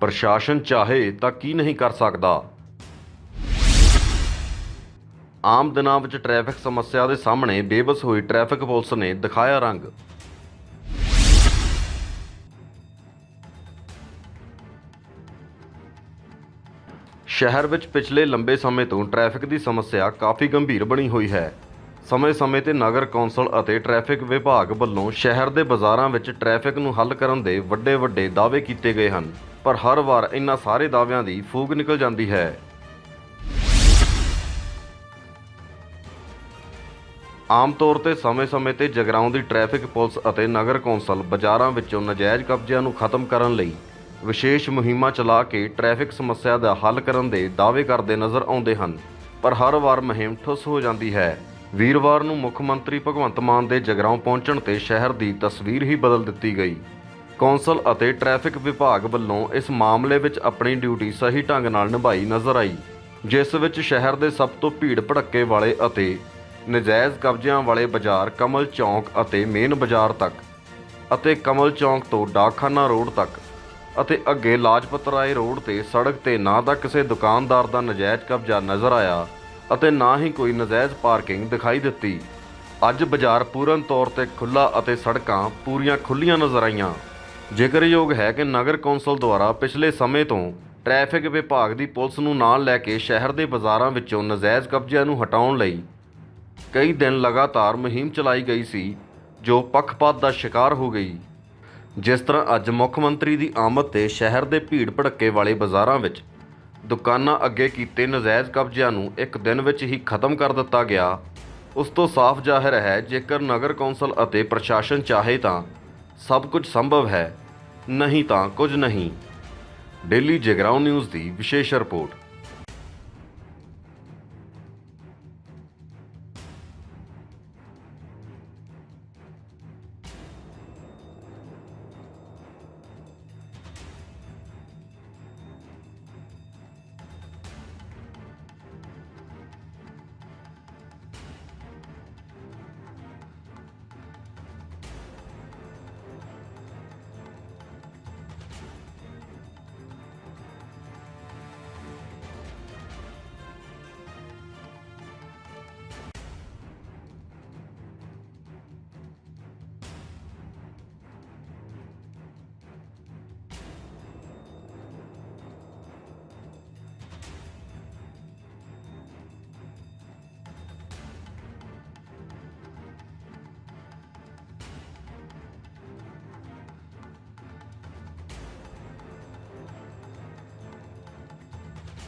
ਪ੍ਰਸ਼ਾਸਨ ਚਾਹੇ ਤਾਂ ਕੀ ਨਹੀਂ ਕਰ ਸਕਦਾ। ਆਮ ਦਿਨਾਂ ਵਿੱਚ ਟ੍ਰੈਫਿਕ ਸਮੱਸਿਆ ਦੇ ਸਾਹਮਣੇ ਬੇਬਸ ਹੋਈ ਟ੍ਰੈਫਿਕ ਪੁਲਿਸ ਨੇ ਦਿਖਾਇਆ ਰੰਗ। ਸ਼ਹਿਰ ਵਿੱਚ ਪਿਛਲੇ ਲੰਬੇ ਸਮੇਂ ਤੋਂ ਟ੍ਰੈਫਿਕ ਦੀ ਸਮੱਸਿਆ ਕਾਫੀ ਗੰਭੀਰ ਬਣੀ ਹੋਈ ਹੈ। ਸਮੇਂ-ਸਮੇਂ ਤੇ ਨਗਰ ਕੌਂਸਲ ਅਤੇ ਟ੍ਰੈਫਿਕ ਵਿਭਾਗ ਵੱਲੋਂ ਸ਼ਹਿਰ ਦੇ ਬਾਜ਼ਾਰਾਂ ਵਿੱਚ ਟ੍ਰੈਫਿਕ ਨੂੰ ਹੱਲ ਕਰਨ ਦੇ ਵੱਡੇ-ਵੱਡੇ ਦਾਅਵੇ ਕੀਤੇ ਗਏ ਹਨ। ਪਰ ਹਰ ਵਾਰ ਇਨ੍ਹਾਂ ਸਾਰੇ ਦਾਅਵਿਆਂ ਦੀ ਫੂਕ ਨਿਕਲ ਜਾਂਦੀ ਹੈ। ਆਮ ਤੌਰ ਤੇ ਸਮੇਂ-ਸਮੇਂ ਤੇ ਜਗਰਾਉਂ ਦੀ ਟ੍ਰੈਫਿਕ ਪੁਲਿਸ ਅਤੇ ਨਗਰ ਕੌਂਸਲ ਬਾਜ਼ਾਰਾਂ ਵਿੱਚੋਂ ਨਜਾਇਜ਼ ਕਬਜ਼ਿਆਂ ਨੂੰ ਖਤਮ ਕਰਨ ਲਈ ਵਿਸ਼ੇਸ਼ ਮੁਹਿੰਮਾਂ ਚਲਾ ਕੇ ਟ੍ਰੈਫਿਕ ਸਮੱਸਿਆ ਦਾ ਹੱਲ ਕਰਨ ਦੇ ਦਾਅਵੇ ਕਰਦੇ ਨਜ਼ਰ ਆਉਂਦੇ ਹਨ, ਪਰ ਹਰ ਵਾਰ ਮੁਹਿੰਮ ਠੁੱਸ ਹੋ ਜਾਂਦੀ ਹੈ। ਵੀਰਵਾਰ ਨੂੰ ਮੁੱਖ ਮੰਤਰੀ ਭਗਵੰਤ ਮਾਨ ਦੇ ਜਗਰਾਉਂ ਪਹੁੰਚਣ ਤੇ ਸ਼ਹਿਰ ਦੀ ਤਸਵੀਰ ਹੀ ਬਦਲ ਦਿੱਤੀ ਗਈ। ਕੌਂਸਲ ਅਤੇ ਟ੍ਰੈਫਿਕ ਵਿਭਾਗ ਵੱਲੋਂ ਇਸ ਮਾਮਲੇ ਵਿੱਚ ਆਪਣੀ ਡਿਊਟੀ ਸਹੀ ਢੰਗ ਨਾਲ ਨਿਭਾਈ ਨਜ਼ਰ ਆਈ, ਜਿਸ ਵਿੱਚ ਸ਼ਹਿਰ ਦੇ ਸਭ ਤੋਂ ਭੀੜ ਭੜੱਕੇ ਵਾਲੇ ਅਤੇ ਨਜਾਇਜ਼ ਕਬਜ਼ਿਆਂ ਵਾਲੇ ਬਾਜ਼ਾਰ ਕਮਲ ਚੌਂਕ ਅਤੇ ਮੇਨ ਬਾਜ਼ਾਰ ਤੱਕ ਅਤੇ ਕਮਲ ਚੌਂਕ ਤੋਂ ਡਾਕਖਾਨਾ ਰੋਡ ਤੱਕ ਅਤੇ ਅੱਗੇ ਲਾਜਪਤ ਰਾਏ ਰੋਡ ਤੇ ਸੜਕ ਤੇ ਨਾ ਤਾਂ ਕਿਸੇ ਦੁਕਾਨਦਾਰ ਦਾ ਨਜਾਇਜ਼ ਕਬਜ਼ਾ ਨਜ਼ਰ ਆਇਆ ਅਤੇ ਨਾ ਹੀ ਕੋਈ ਨਜਾਇਜ਼ ਪਾਰਕਿੰਗ ਦਿਖਾਈ ਦਿੱਤੀ। ਅੱਜ ਬਾਜ਼ਾਰ ਪੂਰਨ ਤੌਰ ਤੇ ਖੁੱਲ੍ਹਾ ਅਤੇ ਸੜਕਾਂ ਪੂਰੀਆਂ ਖੁੱਲੀਆਂ ਨਜ਼ਰ ਆਈਆਂ। ਜ਼ਿਕਰਯੋਗ ਹੈ ਕਿ ਨਗਰ ਕੌਂਸਲ ਦੁਆਰਾ ਪਿਛਲੇ ਸਮੇਂ ਤੋਂ ਟ੍ਰੈਫਿਕ ਵਿਭਾਗ ਦੀ ਪੁਲਿਸ ਨੂੰ ਨਾਲ ਲੈ ਕੇ ਸ਼ਹਿਰ ਦੇ ਬਾਜ਼ਾਰਾਂ ਵਿੱਚੋਂ ਨਜਾਇਜ਼ ਕਬਜ਼ਿਆਂ ਨੂੰ ਹਟਾਉਣ ਲਈ ਕਈ ਦਿਨ ਲਗਾਤਾਰ ਮੁਹਿੰਮ ਚਲਾਈ ਗਈ ਸੀ, ਜੋ ਪੱਖਪਾਤ ਦਾ ਸ਼ਿਕਾਰ ਹੋ ਗਈ। ਜਿਸ ਤਰ੍ਹਾਂ ਅੱਜ ਮੁੱਖ ਮੰਤਰੀ ਦੀ ਆਮਦ ਤੇ ਸ਼ਹਿਰ ਦੇ ਭੀੜ ਭੜੱਕੇ ਵਾਲੇ ਬਾਜ਼ਾਰਾਂ ਵਿੱਚ ਦੁਕਾਨਾਂ ਅੱਗੇ ਕੀਤੇ ਨਜਾਇਜ਼ ਕਬਜ਼ਿਆਂ ਨੂੰ ਇੱਕ ਦਿਨ ਵਿੱਚ ਹੀ ਖਤਮ ਕਰ ਦਿੱਤਾ ਗਿਆ। ਉਸ ਤੋਂ ਸਾਫ਼ ਜ਼ਾਹਿਰ ਹੈ, ਜੇਕਰ ਨਗਰ ਕੌਂਸਲ ਅਤੇ ਪ੍ਰਸ਼ਾਸਨ ਚਾਹੇ ਤਾਂ ਸਭ ਕੁਝ ਸੰਭਵ ਹੈ। ਨਹੀਂ ਤਾਂ ਕੁਝ ਨਹੀਂ। ਡੇਲੀ ਜਗਰਾਉਂ ਨਿਊਜ਼ ਦੀ ਵਿਸ਼ੇਸ਼ ਰਿਪੋਰਟ।